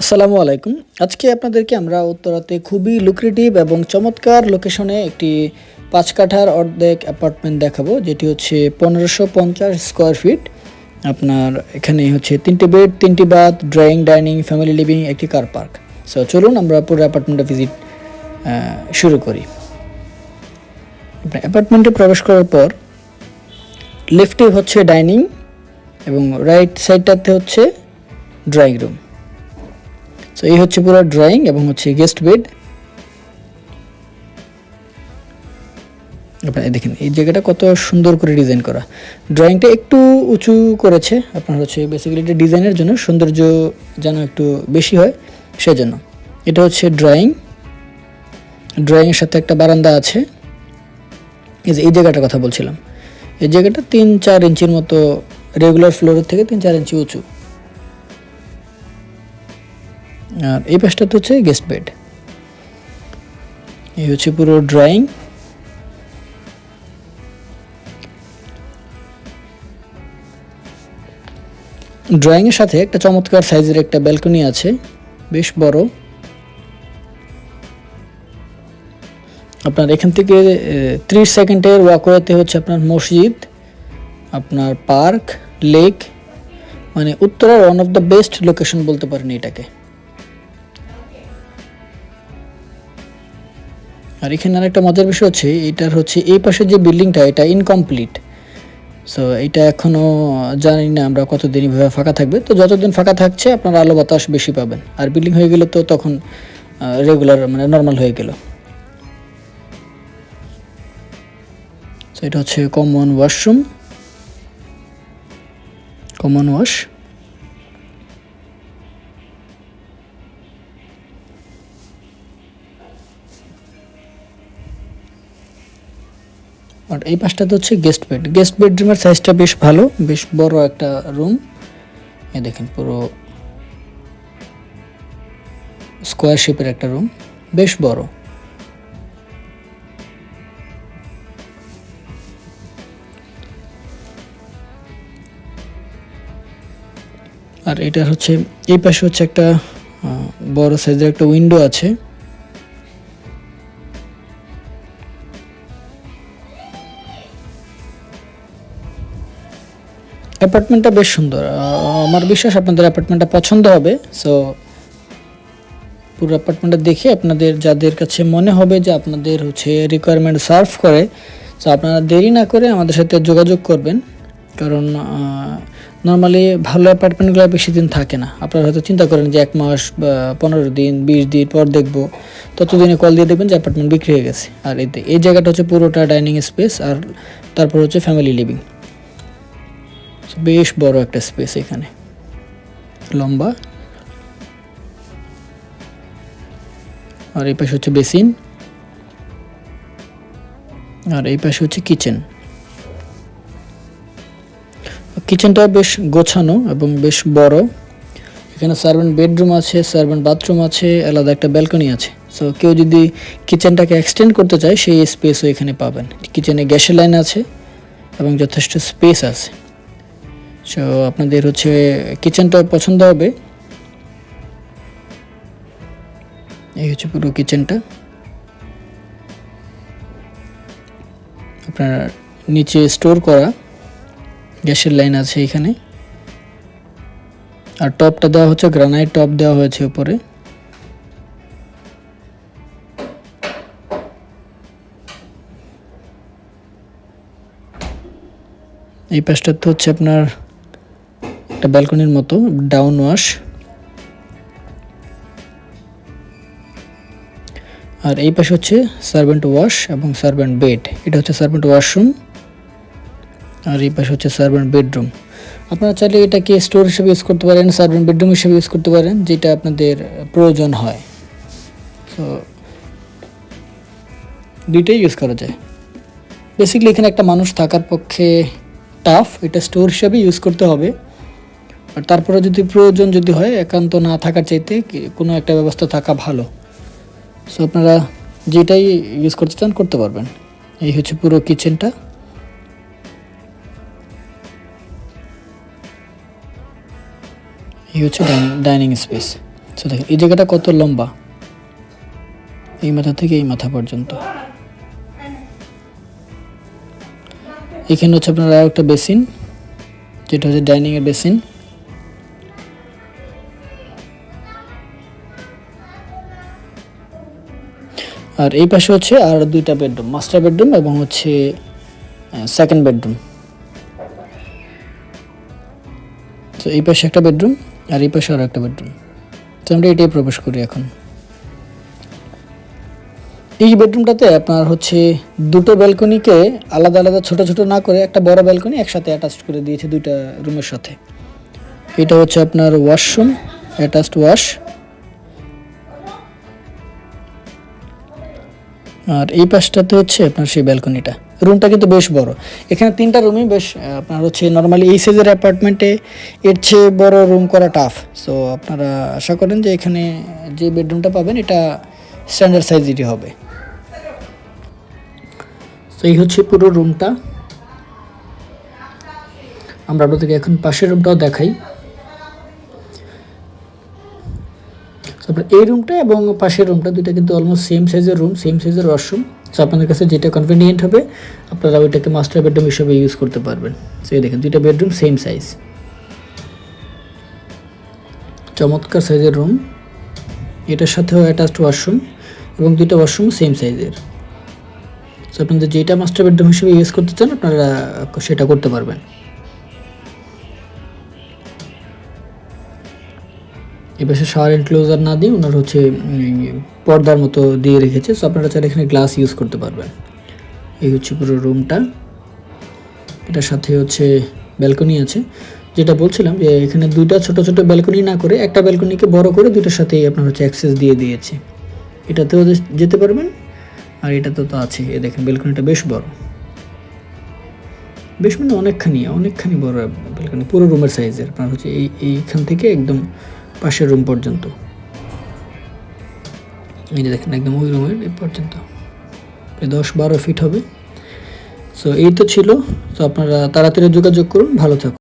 আসসালামু আলাইকুম। আজকে আপনাদেরকে আমরা উত্তরাতে খুবই লুক্রেটিভ এবং চমৎকার লোকেশনে একটি পাঁচ কাঠার অর্ধেক অ্যাপার্টমেন্ট দেখাবো, যেটি হচ্ছে পনেরোশো পঞ্চাশ স্কোয়ার ফিট আপনার এখানে হচ্ছে তিনটি বেড তিনটি bath drawing dining family living একটি কার পার্ক সো চলুন আমরা পুরো অ্যাপার্টমেন্টে ভিজিট শুরু করি। অ্যাপার্টমেন্টে প্রবেশ করার পর লেফটে হচ্ছে ডাইনিং এবং রাইট সাইডটাতে হচ্ছে ড্রয়িং রুম সো এই হচ্ছে পুরো ড্রয়িং এবং হচ্ছে গেস্ট বেড আপনারা দেখেন, এই জায়গাটা কত সুন্দর করে ডিজাইন করা। ড্রয়িংটা একটু উঁচু করেছে, আপনার হচ্ছে বেসিক্যালি এটা ডিজাইনের জন্য সৌন্দর্য যেন একটু বেশি হয়, সেজন্য। এটা হচ্ছে ড্রয়িং ড্রয়িংয়ের সাথে একটা বারান্দা আছে। এই যে, এই জায়গাটার কথা বলছিলাম। এই জায়গাটা তিন চার ইঞ্চির মতো রেগুলার ফ্লোরের থেকে তিন চার ইঞ্চি উঁচু। আর এই পাশটাতে হচ্ছে গেস্ট বেড এই হচ্ছে পুরো ড্রয়িং ড্রয়িংয়ের সাথে একটা চমৎকার সাইজের একটা ব্যালকনি আছে, বেশ বড়। আপনার এখান থেকে ত্রিশ সেকেন্ডের ওয়াকওয়েতে হচ্ছে আপনার মসজিদ, আপনার পার্ক লেক মানে উত্তরার one of the best location বলতে পারেন এটাকে। আর এখানে আরেকটা মজার বিষয় হচ্ছে, এটার হচ্ছে এই পাশে যে বিল্ডিংটা, এটা ইনকমপ্লিট সো এটা এখনও জানি না আমরা কতদিন এভাবে ফাঁকা থাকবে। তো যতদিন ফাঁকা থাকছে, আপনার আলো বাতাস বেশি পাবেন। আর বিল্ডিং হয়ে গেলে তো তখন রেগুলার মানে নর্মাল হয়ে গেল। এটা হচ্ছে কমন ওয়াশরুম কমন ওয়াশ আর এই পাশটাতে হচ্ছে গেস্ট বেড গেস্ট বেডরুমের সাইজটা বেশ ভালো, বেশ বড় একটা রুম এ দেখেন পুরো স্কোয়ার শেপের একটা রুম বেশ বড়। আর এটা হচ্ছে, এই পাশে হচ্ছে একটা বড় সাইজের একটা উইন্ডো আছে। অ্যাপার্টমেন্টটা বেশ সুন্দর। আমার বিশ্বাস আপনাদের অ্যাপার্টমেন্টটা পছন্দ হবে। সো পুরো অ্যাপার্টমেন্টটা দেখে আপনাদের, যাদের কাছে মনে হবে যে আপনাদের হচ্ছে রিকোয়ারমেন্ট সার্ভ করে তো আপনারা দেরি না করে আমাদের সাথে যোগাযোগ করবেন। কারণ নর্মালি ভালো অ্যাপার্টমেন্টগুলো বেশি দিন থাকে না। আপনারা হয়তো চিন্তা করেন যে এক মাস পনেরো দিন, বিশ দিন পর দেখব। ততদিনে কল দিয়ে দেখবেন যে অ্যাপার্টমেন্ট বিক্রি হয়ে গেছে। আর এতে, এই জায়গাটা হচ্ছে পুরোটা ডাইনিং স্পেস আর তারপর হচ্ছে ফ্যামিলি লিভিং বেশ বড় একটা স্পেস এখানে। লম্বা। আর এই পাশে হচ্ছে বেসিন আর এই পাশে হচ্ছে কিচেন কিচেনটা বেশ গোছানো এবং বেশ বড়। এখানে সার্ভেন্ট বেডরুম আছে সার্ভেন্ট বাথরুম আছে, আলাদা একটা ব্যালকনি আছে। সো কেউ যদি কিচেনটাকে এক্সটেন্ড করতে চায়, সেই স্পেসও এখানে পাবেন। কিচেনে গ্যাসের লাইন আছে এবং যথেষ্ট স্পেস আছে। সো আপনাদের হচ্ছে কিচেনটা পছন্দ হবে। এই হচ্ছে পুরো কিচেনটা আপনার নিচে স্টোর করা। গ্যাসের লাইন আছে এখানে। আর টপটা দেওয়া হচ্ছে গ্রানাইট টপ দেওয়া হয়েছে উপরে। এই পাশটাতে হচ্ছে আপনার একটা ব্যালকনির মতো ডাউন ওয়াশ আর এই পাশে হচ্ছে সার্ভেন্ট ওয়াশ এবং সার্ভেন্ট বেড এটা হচ্ছে সার্ভেন্ট ওয়াশরুম আর এই পাশে হচ্ছে সার্ভেন্ট বেডরুম আপনারা চাইলে এটাকে স্টোর হিসেবে ইউজ করতে পারেন সার্ভেন্ট বেডরুম হিসেবে ইউজ করতে পারেন, যেটা আপনাদের প্রয়োজন হয়। তো দুইটাই ইউজ করা যায়। বেসিক্যালি এখানে একটা মানুষ থাকার পক্ষে টাফ এটা স্টোর হিসেবে ইউজ করতে হবে। আর তারপরে যদি প্রয়োজন যদি হয়, একান্ত না থাকার চাইতে কোনো একটা ব্যবস্থা থাকা ভালো। সো আপনারা যেটাই ইউজ করতে চান করতে পারবেন। এই হচ্ছে পুরো কিচেনটা এই হচ্ছে ডাইনিং স্পেস তো দেখেন, এই জায়গাটা কত লম্বা। এই মাথা থেকে এই মাথা পর্যন্ত। এখানে হচ্ছে আপনার আর একটা বেসিন, যেটা হচ্ছে ডাইনিংয়ের বেসিন। আর এই পাশে হচ্ছে আর দুইটা বেডরুম মাস্টার বেডরুম এবং হচ্ছে সেকেন্ড বেডরুম। তো এই পাশে একটা বেডরুম আর এই পাশে আরও একটা বেডরুম। তো আমরা এটাই প্রবেশ করি এখন। এই বেডরুমটাতে আপনার হচ্ছে দুটো ব্যালকনিকে আলাদা আলাদা ছোট ছোট না করে একটা বড় ব্যালকনি একসাথে অ্যাটাচ করে দিয়েছে দুইটা রুমের সাথে। এটা হচ্ছে আপনার ওয়াশরুম অ্যাটাচড ওয়াশ আর এই পাশটাতে হচ্ছে আপনার সেই ব্যালকনিটা। রুমটা কিন্তু বেশ বড়। এখানে তিনটা রুমই বেশ আপনার হচ্ছে নর্মালি এই সাইজের অ্যাপার্টমেন্টে এর চেয়ে বড় রুম করা টাফ সো আপনারা আশা করেন যে এখানে যে বেডরুমটা পাবেন, এটা স্ট্যান্ডার্ড সাইজেরই হবে। তো এই হচ্ছে পুরো রুমটা আমরা আপনাদেরকে এখন পাশের রুমটাও দেখাই। তারপরে এই রুমটা এবং পাশের রুমটা দুইটা কিন্তু অলমোস্ট সেম সাইজের রুম সেম সাইজের ওয়াশরুম সো আপনাদের কাছে যেটা কনভিনিয়েন্ট হবে, আপনারা ওইটাকে মাস্টার বেডরুম হিসেবে ইউজ করতে পারবেন। সো এই দেখেন, দুইটা বেডরুম সেম সাইজ চমৎকার সাইজের রুম এটার সাথেও অ্যাটাচড ওয়াশরুম এবং দুইটা ওয়াশরুম সেম সাইজের সো আপনাদের যেটা মাস্টার বেডরুম হিসেবে ইউজ করতে চান, আপনারা সেটা করতে পারবেন। এপাশে শাওয়ার এনক্লোজার না দিয়ে ওনার হচ্ছে পর্দার মতো দিয়ে রেখেছে। সো আপনারা চাইলে এখানে গ্লাস ইউজ করতে পারবেন। এই হচ্ছে পুরো রুমটা এটার সাথে হচ্ছে ব্যালকনি আছে। যেটা বলছিলাম যে, এখানে দুইটা ছোট ছোট ব্যালকনি না করে একটা ব্যালকনিকে বড় করে দুইটার সাথেই আপনার হচ্ছে অ্যাক্সেস দিয়ে দিয়েছে। এটাতেও যেতে পারবেন, আর এটাতে তো আছে এ দেখেন ব্যালকনিটা বেশ বড়। বেশ মানে অনেকখানি অনেকখানি বড় ব্যালকনি পুরো রুমের সাইজের আপনার হচ্ছে এই, এইখান থেকে একদম পাশের রুম পর্যন্ত। এই যে দেখেন, একদম ওই রুমের এ পর্যন্ত। প্রায় দশ বারো ফিট হবে। সো এই তো ছিল। তো আপনারা তাড়াতাড়ি যোগাযোগ করুন। ভালো থাকুন।